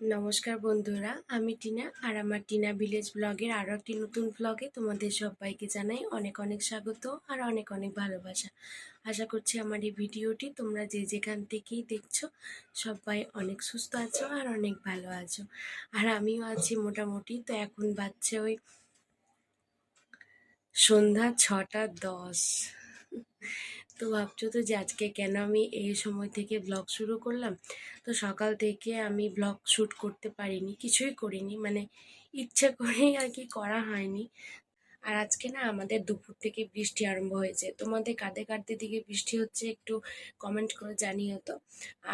নমস্কার বন্ধুরা, আমি টিনা আর আমার টিনা ভিলেজ ব্লগের আরও একটি নতুন ব্লগে তোমাদের সবাইকে জানাই অনেক অনেক স্বাগত আর অনেক অনেক ভালোবাসা। আশা করছি আমার এই ভিডিওটি তোমরা যে যেখান থেকেই দেখছ সবাই অনেক সুস্থ আছো আর অনেক ভালো আছো। আর আমিও আছি মোটামুটি, তো এখন বাচ্চা ওই সন্ধ্যা ছটা দশ। তো ভাবছ তো যে আজকে কেন আমি এই সময় থেকে ব্লগ শুরু করলাম? তো সকাল থেকে আমি ব্লগ শ্যুট করতে পারিনি, কিছুই করিনি মানে ইচ্ছা করেই আর কি করা হয়নি। আর আজকে না আমাদের দুপুর থেকে বৃষ্টি আরম্ভ হয়েছে। তোমাদের কাঁধে কাঁদতে দিকে বৃষ্টি হচ্ছে, একটু কমেন্ট করে জানিও তো।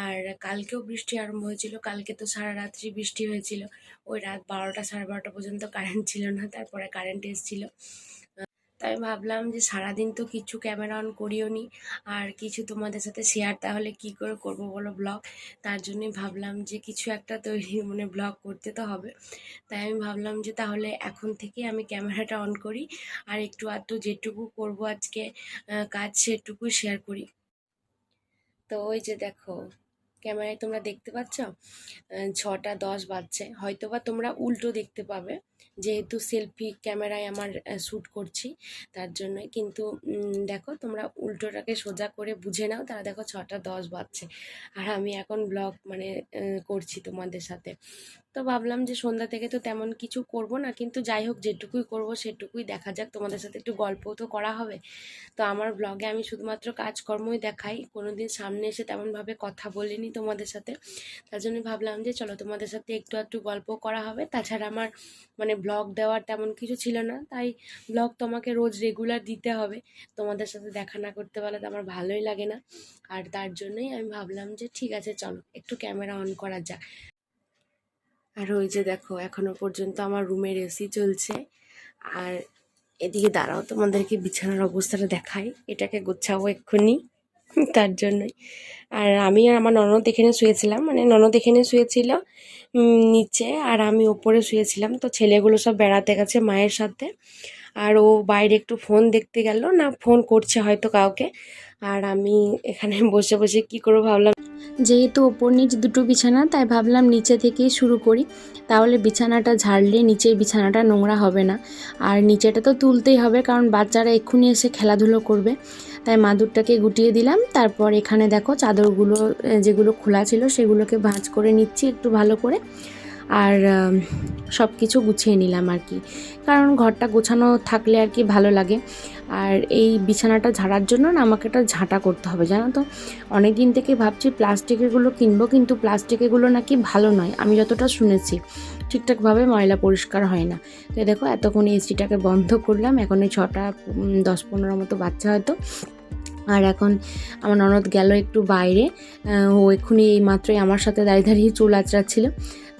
আর কালকেও বৃষ্টি আরম্ভ হয়েছিল, কালকে তো সারা রাত্রি বৃষ্টি হয়েছিল। ওই রাত বারোটা সাড়ে বারোটা পর্যন্ত কারেন্ট ছিল না, তারপরে কারেন্ট এসেছিল। তাই ভাবলাম যে সারাদিন তো কিছু ক্যামেরা অন করিও নি। আর কিছু তোমাদের সাথে শেয়ার তাহলে কি করে করব বলো ব্লগ তার জন্যই ভাবলাম যে কিছু একটা তৈরি মানে ব্লগ করতে তো হবে। তাই আমি ভাবলাম যে তাহলে এখন থেকে আমি ক্যামেরাটা অন করি। আর একটু আধটু যেটুকু করব আজকে কাজ সেটুকু শেয়ার করি। তো ওই যে দেখো ক্যামেরায় তোমরা দেখতে পাচ্ছ? ছটা দশ বাজছে। হয়তো বা তোমরা উল্টো দেখতে পাবে, যেহেতু সেলফি ক্যামেরায় আমার শ্যুট করছি, তার জন্য কিন্তু দেখো, তোমরা উল্টোটাকে সোজা করে বুঝে নাও তারা দেখো ছটা দশ বাজছে। আর আমি এখন ব্লগ মানে করছি তোমাদের সাথে। তো ভাবলাম যে সন্ধ্যা থেকে তো তেমন কিছু করব না, কিন্তু যাই হোক যেটুকুই করব সেটুকুই দেখা যাক, তোমাদের সাথে একটু গল্পও তো করা হবে। তো আমার ব্লগে আমি শুধুমাত্র কাজকর্মই দেখাই কোনো দিন সামনে এসে তেমনভাবে কথা বলিনি তোমাদের সাথে। তার জন্য ভাবলাম যে চলো তোমাদের সাথে একটু একটু গল্প করা হবে। তাছাড়া আমার মানে ব্লগ দেওয়ার তেমন কিছু ছিল না, তাই ব্লগ তোমাকে রোজ রেগুলার দিতে হবে। তোমাদের সাথে দেখা না করতে পারলে তো আমার ভালোই লাগে না। আর তার জন্যই আমি ভাবলাম যে ঠিক আছে চলো, একটু ক্যামেরা অন করা যাক। আর ওই যে দেখো, এখনও পর্যন্ত আমার রুমের এসি চলছে। আর এদিকে দাঁড়াও, তোমাদেরকে বিছানার অবস্থাটা দেখাই। এটাকে গোছাবো এক্ষুনি, তার জন্যই। আর আমি আর আমার ননদ এখানে শুয়েছিলাম মানে ননদ এখানে শুয়েছিল। নিচে আর আমি ওপরে শুয়েছিলাম। তো ছেলেগুলো সব বেড়াতে গেছে মায়ের সাথে। আর ও বাইরে একটু ফোন দেখতে গেল। না, ফোন করছে হয়তো কাউকে। আর আমি এখানে বসে বসে কি করে ভাবলাম। যেহেতু ওপর নিচ দুটো বিছানা, তাই ভাবলাম নিচে থেকেই শুরু করি। তাহলে বিছানাটা ঝাড়লে নিচের বিছানাটা নোংরা হবে না। আর নিচেটা তো তুলতেই হবে, কারণ বাচ্চারা এক্ষুনি এসে খেলাধুলো করবে। তাই মাদুরটাকে গুটিয়ে দিলাম। তারপর এখানে দেখো চাদরগুলো যেগুলো খোলা ছিল সেগুলোকে ভাঁজ করে নিচ্ছি একটু ভালো করে। আর সব কিছু গুছিয়ে নিলাম আর কি। কারণ ঘরটা গোছানো থাকলে আর কি ভালো লাগে। আর এই বিছানাটা ঝাড়ার জন্য না আমাকে একটা ঝাঁটা করতে হবে, জানো তো? অনেক দিন থেকে ভাবছি প্লাস্টিকেরগুলো কিনবো, কিন্তু প্লাস্টিকেরগুলো নাকি ভালো নয়। আমি যতটা শুনেছি, ঠিকঠাকভাবে ময়লা পরিষ্কার হয় না। তো দেখো, এতক্ষণ এসিটাকে বন্ধ করলাম। এখন এই ছটা দশ পনেরো মতো বাচ্চা হয়তো। আর এখন আমার ননদ গেল একটু বাইরে। ও এক্ষুনি এই মাত্রই আমার সাথে দাঁড়িয়ে দাঁড়িয়ে চুল আঁচড়াচ্ছিল।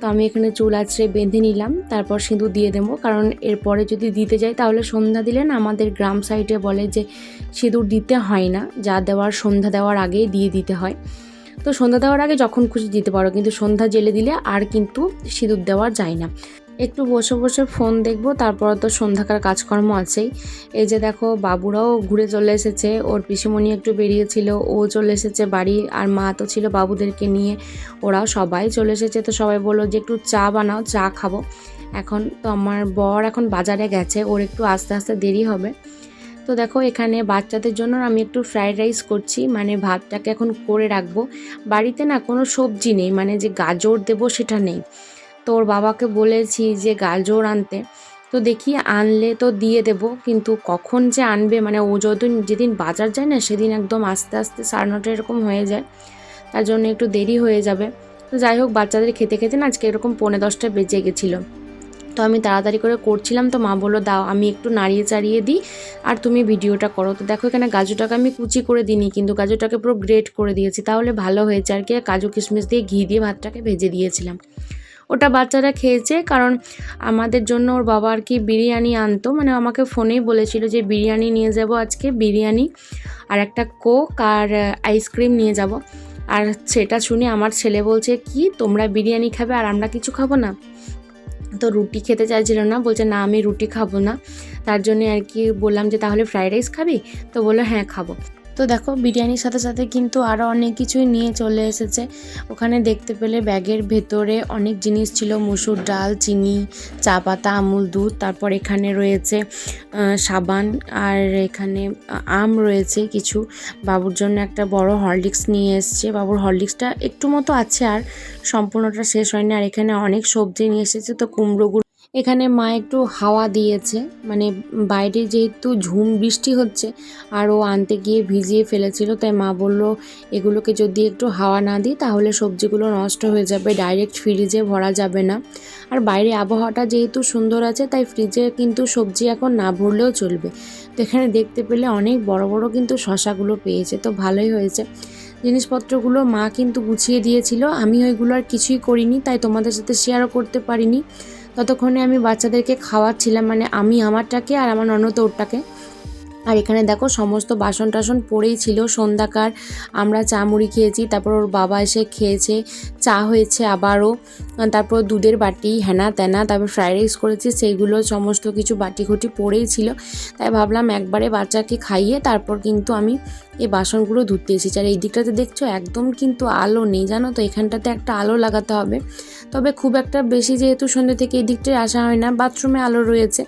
তো আমি এখানে চুল আঁচড়ে বেঁধে নিলাম, তারপর সিঁদুর দিয়ে দেবো। কারণ এরপরে যদি দিতে যাই তাহলে সন্ধ্যা দিলে না আমাদের গ্রাম সাইডে বলে যে সিঁদুর দিতে হয় না, যা দেওয়ার সন্ধ্যা দেওয়ার আগেই দিয়ে দিতে হয়। তো সন্ধ্যা দেওয়ার আগে যখন খুশি দিতে পারো, কিন্তু সন্ধ্যা জেলে দিলে আর কিন্তু সিঁদুর দেওয়া যায় না। একটু বসে বসে ফোন দেখব, তারপর তো সন্ধ্যাকার কাজকর্ম আছেই। এই যে দেখো, বাবুরাও ঘুরে চলে এসেছে, ওর পিসিমণি একটু বেরিয়েছিল, ও চলে এসেছে বাড়ি, আর মা তো ছিল বাবুদেরকে নিয়ে, ওরাও সবাই চলে এসেছে, তো সবাই বলল যে একটু চা বানাও, চা খাব। এখন তো আমার বর এখন বাজারে গেছে, ওর একটু আস্তে আস্তে দেরি হবে। তো দেখো, এখানে বাচ্চাদের জন্য আমি একটু ফ্রাইড রাইস করছি মানে ভাতটাকে এখন করে রাখব। বাড়িতে না কোনো সবজি নেই মানে যে গাজর দেবো সেটা নেই। তো ওর বাবাকে বলেছি যে গাজর আনতে, তো দেখি আনলে তো দিয়ে দেব, কিন্তু কখন যে আনবে মানে ও যতদিন, যেদিন বাজার যায় না, সেদিন একদম আস্তে আস্তে সাড়ে নটা এরকম হয়ে যায়, তার জন্য একটু দেরি হয়ে যাবে। তো যাই হোক, বাচ্চাদের খেতে খেতে না আজকে এরকম পৌনে দশটা বেজে গেছিল। তো আমি তাড়াতাড়ি করে করছিলাম, তো মা বলল, দাও, আমি একটু নাড়িয়ে চাড়িয়ে দিই, আর তুমি ভিডিওটা করো। তো দেখো এখানে গাজুটাকে আমি কুচি করে দিইনি, কিন্তু গাজুটাকে পুরো গ্রেট করে দিয়েছি, তাহলে ভালো হয়েছে আর কি। কাজু কিশমিশ দিয়ে ঘি দিয়ে ভাতটাকে ভেজে দিয়েছিলাম। ওটা বাচ্চারা খেয়েছে, কারণ আমাদের জন্য ওর বাবা আর কি বিরিয়ানি আনতো। মানে আমাকে ফোনেই বলেছিল যে, বিরিয়ানি নিয়ে যাব আজকে, বিরিয়ানি আর একটা কোক আর আইসক্রিম নিয়ে যাব। আর সেটা শুনে আমার ছেলে বলছে, কি? তোমরা বিরিয়ানি খাবে আর আমরা কিছু খাব না? তো রুটি খেতে চাইছিল না, বলছে, না, আমি রুটি খাব না। তার জন্য আর কি বললাম যে, তাহলে ফ্রাইড রাইস খাবি? তো বলল হ্যাঁ খাব। তো দেখো, বিরিয়ানির সাথে সাথে কিন্তু আরও অনেক কিছুই নিয়ে চলে এসেছে। ওখানে দেখতে পেলে ব্যাগের ভেতরে অনেক জিনিস ছিল, মুসুর ডাল, চিনি, চা পাতা, আমুল, দুধ, তারপর এখানে রয়েছে সাবান, আর এখানে আম রয়েছে কিছু। বাবুর জন্য একটা বড় হরলিক্স নিয়ে এসছে। বাবুর হরলিক্সটা একটু মতো আছে আর সম্পূর্ণটা শেষ হয়নি, আর এখানে অনেক সবজি নিয়ে এসেছে। তো কুমড়োগুলো এখানে মা একটু হাওয়া দিয়েছে। মানে বাইরে যেহেতু ঝুম বৃষ্টি হচ্ছে আর ও আনতে গিয়ে ভিজিয়ে ফেলেছিল, তাই মা বলল, এগুলোকে যদি একটু হাওয়া না দিই তাহলে সবজিগুলো নষ্ট হয়ে যাবে ডাইরেক্ট ফ্রিজে ভরা যাবে না। আর বাইরে আবহাওয়াটা যেহেতু সুন্দর আছে, তাই ফ্রিজে কিন্তু সবজি এখন না ভরলেও চলবে। তো এখানে দেখতে পেলে অনেক বড় বড় কিন্তু শশাগুলো পেয়েছে, তো ভালোই হয়েছে। জিনিসপত্রগুলো মা কিন্তু গুছিয়ে দিয়েছিল আমি ওইগুলো আর কিছুই করিনি, তাই তোমাদের সাথে শেয়ারও করতে পারিনি। ততক্ষণে আমি বাচ্চাদেরকে খাওয়াচ্ছিলাম মানে আমি আমারটাকে আর আমার ননদ ওরটাকে। আর এখানে দেখো সমস্ত বাসন টাসন পড়েই ছিল, সন্ধ্যাকার। আমরা চা মুড়ি খেয়েছি, তারপর ওর বাবা এসে খেয়েছে, চা হয়েছে আবারও। তারপর দুধের বাটি, হেনা তেনা, তারপর ফ্রাইড রাইস করেছি, সেইগুলো সমস্ত কিছু বাটি খুঁটি পড়েই ছিল। তাই ভাবলাম একবারে বাচ্চাকে খাইয়ে তারপর কিন্তু আমি এই বাসনগুলো ধুতে এসেছি। আর এই দিকটাতে দেখছ, একদম কিন্তু আলো নেই, জানো তো? এখানটাতে একটা আলো লাগাতে হবে। তবে খুব একটা বেশি যেহেতু সন্ধ্যে থেকে এই দিকটায় আসা হয় না, বাথরুমে আলো রয়েছে,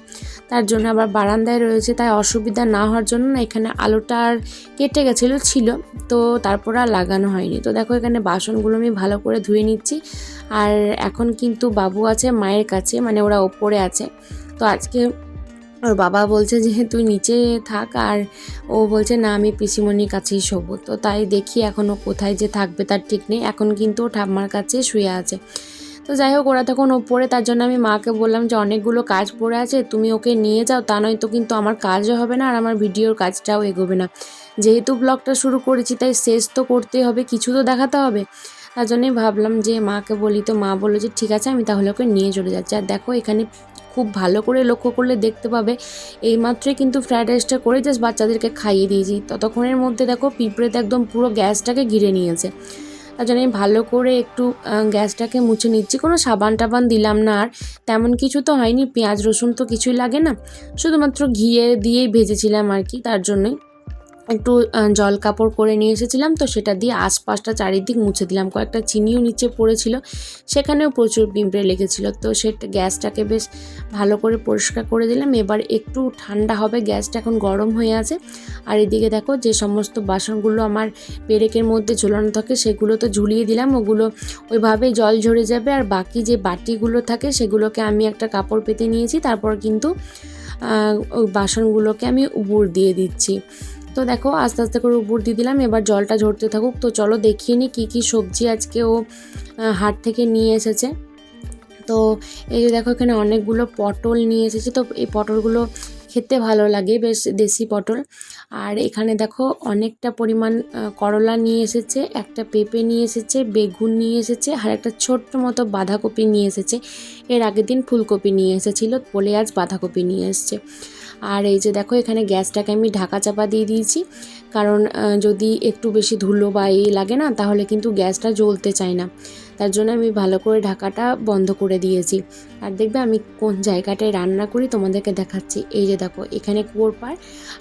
তার জন্য আবার বারান্দায় রয়েছে, তাই অসুবিধা না হওয়ার জন্য না এখানে আলোটা আর কেটে গেছিল, ছিল। তো তারপর আর লাগানো হয়নি। তো দেখো এখানে বাসনগুলো আমি ভালো করে ধুয়ে নিচ্ছি। আর এখন কিন্তু বাবু আছে, মায়ের কাছে মানে ওরা ওপরে আছে। তো আজকে ওর বাবা বলছে যে তুই নিচে থাক। আর ও বলছে, না, আমি পিসিমণির কাছেই শোবো। তো তাই দেখি এখনও কোথায় যে থাকবে তার ঠিক নেই। এখন কিন্তু ও ঠাম্মার কাছে শুয়ে আছে। তো যাই হোক, ওরা তখন ওপরে, তার জন্য আমি মাকে বললাম যে অনেকগুলো কাজ পড়ে আছে, তুমি ওকে নিয়ে যাও, তা নয়তো কিন্তু আমার কাজও হবে না আর আমার ভিডিওর কাজটাও এগোবে না। যেহেতু ব্লগটা শুরু করেছি, তাই শেষ তো করতেই হবে, কিছু তো দেখাতে হবে। তার জন্যই ভাবলাম যে মাকে বলি, তো মা বলল যে ঠিক আছে, আমি তাহলে ওকে নিয়ে চলে যাচ্ছি। আর দেখো, এখানে খুব ভালো করে লক্ষ্য করলে দেখতে পাবে এইমাত্রই কিন্তু ফ্রাইড রাইসটা করে জাস্ট বাচ্চাদেরকে খাইয়ে দিয়েছি। ততক্ষণের মধ্যে দেখো পিঁপড়েতে একদম পুরো গ্যাসটাকে ঘিরে নিয়েছে। তার জন্য আমি ভালো করে একটু গ্যাসটাকে মুছে নিচ্ছি। কোনো সাবান টাবান দিলাম না আর। তেমন কিছু তো হয়নি, পেঁয়াজ, রসুন তো কিছুই লাগে না। শুধুমাত্র ঘিয়ে দিয়েই ভেজেছিলাম আর কি, তার জন্যই। একটু জল কাপড় করে নিয়ে এসেছিলাম, তো সেটা দিয়ে আশপাশটা চারিদিক মুছে দিলাম। কয়েকটা চিনিও নিচে পড়েছিল, সেখানেও প্রচুর পিঁপড়ে লেগেছিল। তো সেটা, গ্যাসটাকে বেশ ভালো করে পরিষ্কার করে দিলাম। এবার একটু ঠান্ডা হবে, গ্যাসটা এখন গরম হয়ে আছে। আর এদিকে দেখো, যে সমস্ত বাসনগুলো আমার পেরেকের মধ্যে ঝোলানো থাকে, সেগুলো তো ঝুলিয়ে দিলাম। ওগুলো ওইভাবেই জল ঝরে যাবে। আর বাকি যে বাটিগুলো থাকে, সেগুলোকে আমি একটা কাপড় পেতে নিয়েছি। তারপর কিন্তু বাসনগুলোকে আমি উবুর দিয়ে দিচ্ছি। তো দেখো আস্তে আস্তে করে উপর দিয়ে দিলাম, এবার জলটা ঝরতে থাকুক। তো চলো দেখিয়ে নিই কী কী সবজি আজকে ও হাট থেকে নিয়ে এসেছে। তো এই যে দেখো এখানে অনেকগুলো পটল নিয়ে এসেছে, তো এই পটলগুলো খেতে ভালো লাগে, বেশ দেশি পটল। আর এখানে দেখো অনেকটা পরিমাণ করলা নিয়ে এসেছে, একটা পেঁপে নিয়ে এসেছে, বেগুন নিয়ে এসেছে, আর একটা ছোট্ট মতো বাঁধাকপি নিয়ে এসেছে। এর আগের দিন ফুলকপি নিয়ে এসেছিল, বলে আজ বাঁধাকপি নিয়ে এসছে। আর এই যে দেখো, এখানে গ্যাসটাকে আমি ঢাকা চাপা দিয়ে দিয়েছি। কারণ যদি একটু বেশি ধুলো বা এই লাগে না, তাহলে কিন্তু গ্যাসটা জ্বলতে চায় না। তার জন্য আমি ভালো করে ঢাকাটা বন্ধ করে দিয়েছি। আর দেখবে আমি কোন জায়গাটায় রান্না করি তোমাদেরকে দেখাচ্ছি। এই যে দেখো, এখানে কুয়োর পার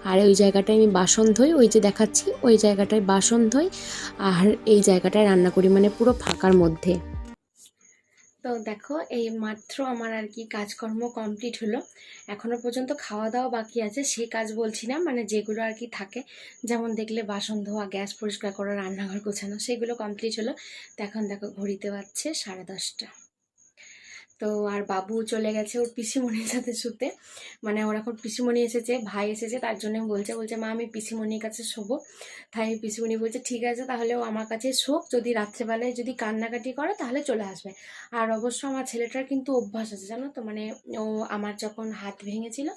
আর ওই জায়গাটায় আমি বাসন ধুই, ওই যে দেখাচ্ছি, ওই জায়গাটায় বাসন ধুই, আর এই জায়গাটায় রান্না করি মানে পুরো ফাঁকার মধ্যে। তো দেখো, এই মাত্র আমার আর কি কাজকর্ম কমপ্লিট হলো। এখনও পর্যন্ত খাওয়া দাওয়া বাকি আছে, সেই কাজ বলছি না মানে যেগুলো আর কি থাকে, যেমন দেখলে বাসন ধোয়া, গ্যাস পরিষ্কার করা, রান্নাঘর গোছানো, সেগুলো কমপ্লিট হলো। তো এখন দেখো, ঘড়িতে পাচ্ছে সাড়ে দশটা। তো আর বাবু চলে গেছে ওর পিসিমণির সাথে শুতে। মানে ওর এখন পিসিমণি এসেছে, ভাই এসেছে, তার জন্য বলছে বলছে, মা, আমি পিসিমণির কাছে শোবো। তাই পিসিমণি বলছে, ঠিক আছে, তাহলে ও আমার কাছে শোক, যদি রাত্রেবেলায় যদি কান্নাকাটি করে, তাহলে চলে আসবে। আর অবশ্য আমার ছেলেটার কিন্তু অভ্যাস আছে, জানো তো? মানে ও আমার যখন হাত ভেঙেছিল,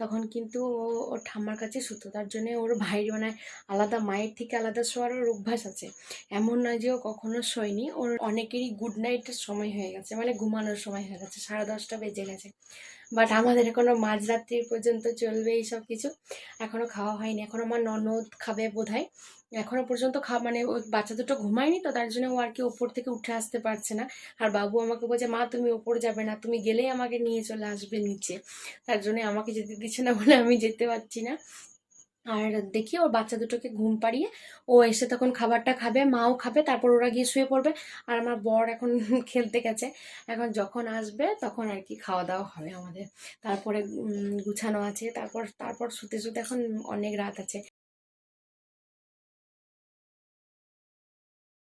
তখন কিন্তু ও ওর ঠাম্মার কাছে শুতো। তার জন্য ওর ভাই মানে আলাদা, মায়ের থেকে আলাদা শোয়ার ওর অভ্যাস আছে। এমন নয় যে ও কখনো শোয়নি। ওর অনেকেরই গুড নাইটের সময় হয়ে গেছে মানে ঘুমানোর সময়। হয়ে গেছে, সাড়ে দশটা বেজে গেছে। বাট আমাদের এখনও মাঝরাত্রি পর্যন্ত চলবে এই সব কিছু। এখনও খাওয়া হয়নি। এখন আমার ননদ খাবে বোধহয়। এখনও পর্যন্ত খা মানে ওই বাচ্চা দুটো ঘুমায়নি তো, তার জন্য ও আর কি ওপর থেকে উঠে আসতে পারছে না। আর বাবু আমাকে বলছে, মা, তুমি ওপর যাবে না, তুমি গেলেই আমাকে নিয়ে চলে আসবে নিচে। তার জন্য আমাকে যেতে দিচ্ছে না বলে আমি যেতে পারছি না। আর দেখি ওর বাচ্চা দুটোকে ঘুম পাড়িয়ে ও এসে তখন খাবারটা খাবে, মাও খাবে, তারপর ওরা গিয়ে শুয়ে পড়বে। আর আমার বর এখন খেলতে গেছে। এখন যখন আসবে তখন আর কি খাওয়া দাওয়া হবে আমাদের। তারপরে গুছানো আছে। তারপর তারপর শুতে শুতে এখন অনেক রাত আছে।